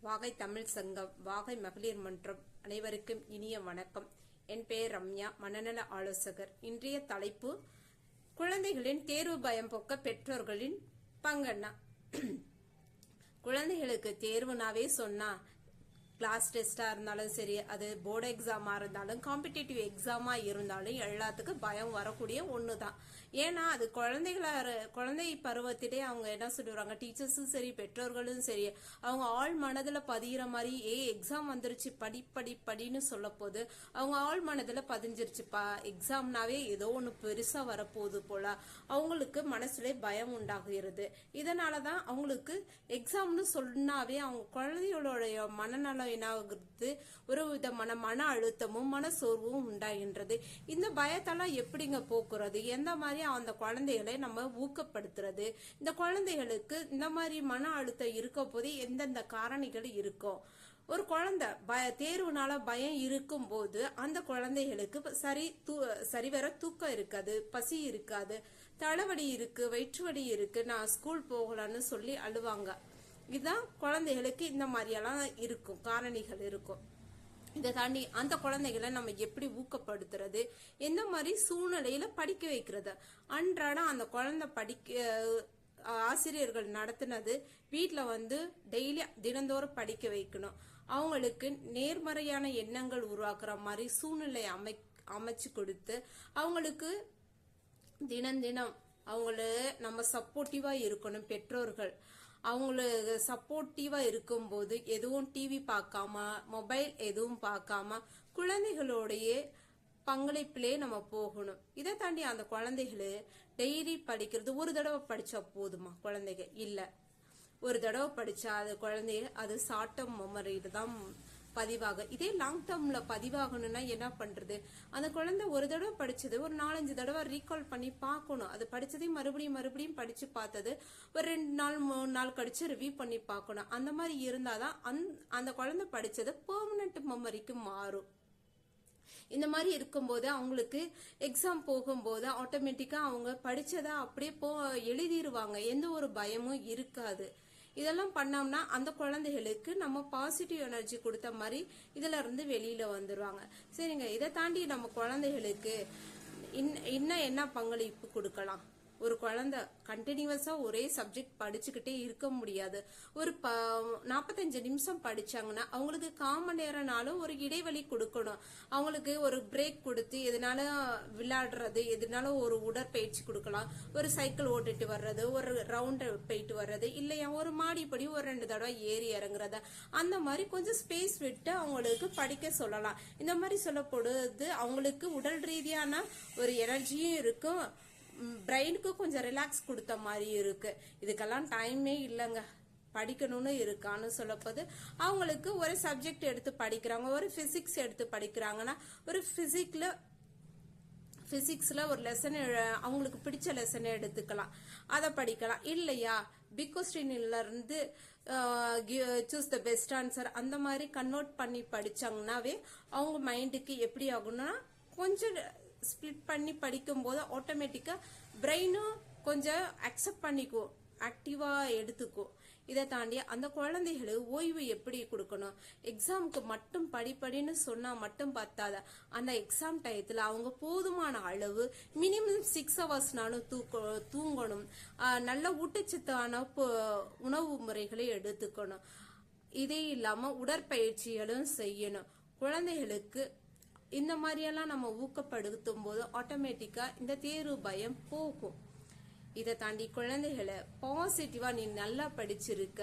வாகை தமிழ் சங்கம் வாகை மகளிர் மன்றம் அனைவருக்கும் இனிய வணக்கம். என் பெயர் ரம்யா மனநல ஆலோசகர். இன்றைய தலைப்பு குழந்தைகளின் தேர்வு பயம் போக்க பெற்றோர்களின் பங்கண்ணா. குழந்தைகளுக்கு தேர்வுனாவே சொன்னா கிளாஸ் டெஸ்டா இருந்தாலும் சரி அது போர்டு எக்ஸாமா இருந்தாலும் காம்படிட்டிவ் எக்ஸாமா இருந்தாலும் எல்லாத்துக்கும் பயம் வரக்கூடிய ஒண்ணுதான். ஏன்னா அது குழந்தைகளா குழந்தை பருவத்திலே அவங்க என்ன சொல்லுவாங்க டீச்சர்ஸும் சரி பெற்றோர்களும் சரி அவங்க ஆள் மனதுல பதிகிற மாதிரி ஏ எக்ஸாம் வந்துருச்சு படி படி படின்னு சொல்ல போது அவங்க ஆள் மனதுல பதிஞ்சிருச்சுப்பா எக்ஸாம்னாவே ஏதோ ஒண்ணு பெருசா வரப்போகுது போல. அவங்களுக்கு மனசுல பயம் உண்டாகிறது. இதனாலதான் அவங்களுக்கு எக்ஸாம்னு சொன்னாவே அவங்க குழந்தைகளுடைய மனநலம் என்னாகிறது ஒரு விதமான மன அழுத்தமும் மன சோர்வும் உண்டாகின்றது. இந்த பயத்தெல்லாம் எப்படிங்க போக்குறது? எந்த மாதிரி அந்த குழந்தைகளை நம்ம ஊக்கப்படுத்துறது? இந்த குழந்தைகளுக்கு இந்த மாதிரி மன அழுத்தம் இருக்க போது எந்தெந்த காரணிகள் இருக்கும் ஒரு குழந்தை பய தேர்வுனால பயம் இருக்கும் போது அந்த குழந்தைகளுக்கு சரி தூ- சரிவர தூக்கம் இருக்காது பசி இருக்காது தலைவலி இருக்கு வயிற்று வலி இருக்கு நான் ஸ்கூல் போகலான்னு சொல்லி அழுவாங்க. இதுதான் குழந்தைகளுக்கு இந்த மாதிரியெல்லாம் இருக்கும் காரணிகள் இருக்கும். இதை தாண்டி அந்த குழந்தைகளை நம்ம எப்படி ஊக்கப்படுத்துறது எந்த மாதிரி சூழ்நிலையில படிக்க வைக்கிறது. அன்றாடம் அந்த குழந்தை படிக்க ஆசிரியர்கள் நடத்தினது வீட்டில் வந்து டெய்லி தினந்தோறும் படிக்க வைக்கணும். அவங்களுக்கு நேர்மறையான எண்ணங்கள் உருவாக்குற மாதிரி சூழ்நிலை அமை அமைச்சு கொடுத்து அவங்களுக்கு தினம் தினம் அவங்கள நம்ம சப்போர்ட்டிவா இருக்கணும் பெற்றோர்கள். அவங்களுக்கு சப்போர்ட்டிவா இருக்கும்போது எதுவும் டிவி பார்க்காம மொபைல் எதுவும் பார்க்காம குழந்தைகளோடைய பங்களிப்பிலே நம்ம போகணும். இதை தாண்டி அந்த குழந்தைகளு டெய்லி படிக்கிறது ஒரு தடவை படிச்சா போதுமா? குழந்தைங்க இல்ல. ஒரு தடவை படிச்சா அது குழந்தைய அது ஷார்ட் டேர்ம் தான் பதிவாக. இதே லாங் டேர்ம்ல பதிவாகணும்னா என்ன பண்றது? அந்த குழந்தை ஒரு தடவை படிச்சது ஒரு நாலஞ்சு தடவை ரீகால் பண்ணி பார்க்கணும். அது படிச்சதையும் மறுபடியும் மறுபடியும் படிச்சு பார்த்தது ஒரு ரெண்டு நாள் மூணு நாள் கழிச்சு ரிவ்யூ பண்ணி பார்க்கணும். அந்த மாதிரி இருந்தாதான் அந்த அந்த குழந்தை படிச்சது பெர்மனன்ட் மெமரிக்கு மாறும். இந்த மாதிரி இருக்கும்போது அவங்களுக்கு எக்ஸாம் போகும்போது ஆட்டோமேட்டிக்கா அவங்க படித்ததை அப்படியே போ எழுதிருவாங்க. எந்த ஒரு பயமும் இருக்காது. இதெல்லாம் பண்ணோம்னா அந்த குழந்தைகளுக்கு நம்ம பாசிட்டிவ் எனர்ஜி கொடுத்த மாதிரி இதுல இருந்து வெளியில வந்துருவாங்க. சரிங்க. இதை தாண்டி நம்ம குழந்தைகளுக்கு இன்ன- இன்னும் என்ன பங்களிப்பு கொடுக்கலாம்? ஒரு குழந்தை கண்டினியூவஸா ஒரே சப்ஜெக்ட் படிச்சுக்கிட்டே இருக்க முடியாது. ஒரு ப நாற்பத்தஞ்சு நிமிஷம் படிச்சாங்கன்னா அவங்களுக்கு காம நேரம்னாலும் ஒரு இடைவெளி கொடுக்கணும். அவங்களுக்கு ஒரு பிரேக் கொடுத்து எதனால விளையாடுறது எதனால ஒரு உடற்பயிற்சி கொடுக்கலாம். ஒரு சைக்கிள் ஓட்டிட்டு வர்றது ஒரு ரவுண்ட் போயிட்டு வர்றது இல்லையா? ஒரு மாடிப்படி ஒரு ரெண்டு தடவை ஏறி இறங்குறது. அந்த மாதிரி கொஞ்சம் ஸ்பேஸ் விட்டு அவங்களுக்கு படிக்க சொல்லலாம். இந்த மாதிரி சொல்லப்படுது அவங்களுக்கு உடல் ரீதியான ஒரு எனர்ஜியும் இருக்கும். பிரெயினுக்கு கொஞ்சம் ரிலாக்ஸ் கொடுத்த மாதிரி இருக்கு. இதுக்கெல்லாம் டைமே இல்லைங்க. படிக்கணும்னு இருக்கான்னு சொல்லப்போது அவங்களுக்கு ஒரு சப்ஜெக்ட் எடுத்து படிக்கிறாங்க ஒரு பிசிக்ஸ் எடுத்து படிக்கிறாங்கன்னா ஒரு ஃபிசிக்ல பிசிக்ஸ்ல ஒரு லெசன் அவங்களுக்கு பிடிச்ச லெசனை எடுத்துக்கலாம். அதை படிக்கலாம். இல்லையா? பிகோஸ்டின்ல இருந்து சூஸ் த பெஸ்ட் ஆன்சர் அந்த மாதிரி கன்வெர்ட் பண்ணி படிச்சாங்கன்னாவே அவங்க மைண்டுக்கு எப்படி ஆகும்னா கொஞ்சம் ஸ்ப்ளிட் பண்ணி படிக்கும்போது ஆட்டோமேட்டிக்காக பிரெயினும் கொஞ்சம் அக்செப்ட் பண்ணிக்கும் ஆக்டிவாக எடுத்துக்கும். இதை தாண்டி அந்த குழந்தைகளுக்கு ஓய்வு எப்படி கொடுக்கணும்? எக்ஸாமுக்கு மட்டும் படிப்படின்னு சொன்னால் மட்டும் பத்தாத அந்த எக்ஸாம் டயத்தில் அவங்க போதுமான அளவு மினிமம் சிக்ஸ் ஹவர்ஸ்னாலும் தூக்க தூங்கணும். நல்ல ஊட்டச்சத்தான உணவு முறைகளை எடுத்துக்கணும். இதே இல்லாமல் உடற்பயிற்சிகளும் செய்யணும். குழந்தைகளுக்கு இந்த மாதிரியெல்லாம் நம்ம ஊக்கப்படுத்தும் போது ஆட்டோமேட்டிக்கா இந்த தேர்வு பயம் போகும். இதை தாண்டி குழந்தைகளை பாசிட்டிவா நீ நல்லா படிச்சிருக்க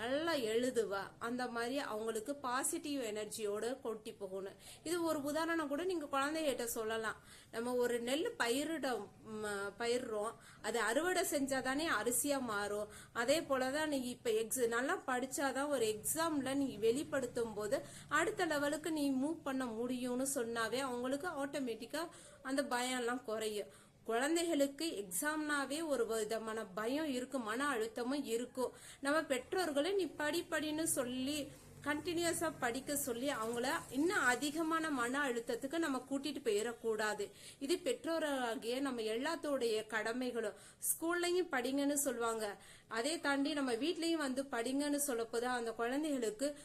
நல்லா எழுதுவ. அந்த மாதிரி அவங்களுக்கு பாசிட்டிவ் எனர்ஜியோட கொட்டி போகணும். இது ஒரு உதாரணம் கூட நீங்க குழந்தைகிட்ட சொல்லலாம். நம்ம ஒரு நெல் பயிரிட ம், பயிரிடுறோம் அது அறுவடை செஞ்சாதானே அரிசியா மாறும். அதே போலதான் நீ இப்ப எக்ஸ் நல்லா படிச்சாதான் ஒரு எக்ஸாம்ல நீ வெளிப்படுத்தும் போது அடுத்த லெவலுக்கு நீ மூவ் பண்ண முடியும்னு சொன்னாவே அவங்களுக்கு ஆட்டோமேட்டிக்கா அந்த பயம் எல்லாம் குறையும். குழந்தைகளுக்கு எக்ஸாம்னாவே ஒரு விதமான பயம் இருக்கும் மன அழுத்தமும் இருக்கும். நம்ம பெற்றோர்களே நீ படி படின்னு சொல்லி கண்டினியூஸா படிக்க சொல்லி அவங்கள இன்னும் அதிகமான மன அழுத்தத்துக்கு நம்ம கூட்டிட்டு போயிடக்கூடாது. இது பெற்றோராகிய நம்ம எல்லாத்தோடைய கடமைகளும். ஸ்கூல்லையும் படிங்கன்னு சொல்லுவாங்க. அதே தாண்டி நம்ம வீட்லயும் வந்து படிங்கன்னு சொல்லப்போது அந்த குழந்தைகளுக்கு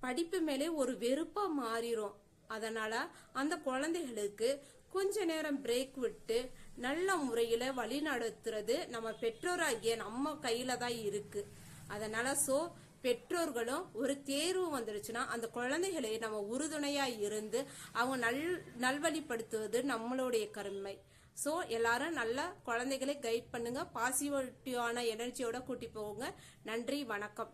படிப்பு மேலே ஒரு வெறுப்பா மாறிடும் அதனால அந்த குழந்தைகளுக்கு கொஞ்ச நேரம் பிரேக் விட்டு நல்ல முறையில வழி நடத்துறது நம்ம பெற்றோராகிய நம்ம கையில தான் இருக்கு. அதனால சோ பெற்றோர்களும் ஒரு தேர்வு வந்துடுச்சுன்னா அந்த குழந்தைகளை நம்ம உறுதுணையா இருந்து அவங்க நல் நல்வழிப்படுத்துவது நம்மளுடைய கருமை. ஸோ எல்லாரும் நல்ல குழந்தைகளை கைட் பண்ணுங்க. பாசிட்டிவான எனர்ஜியோட கூட்டி போங்க. நன்றி வணக்கம்.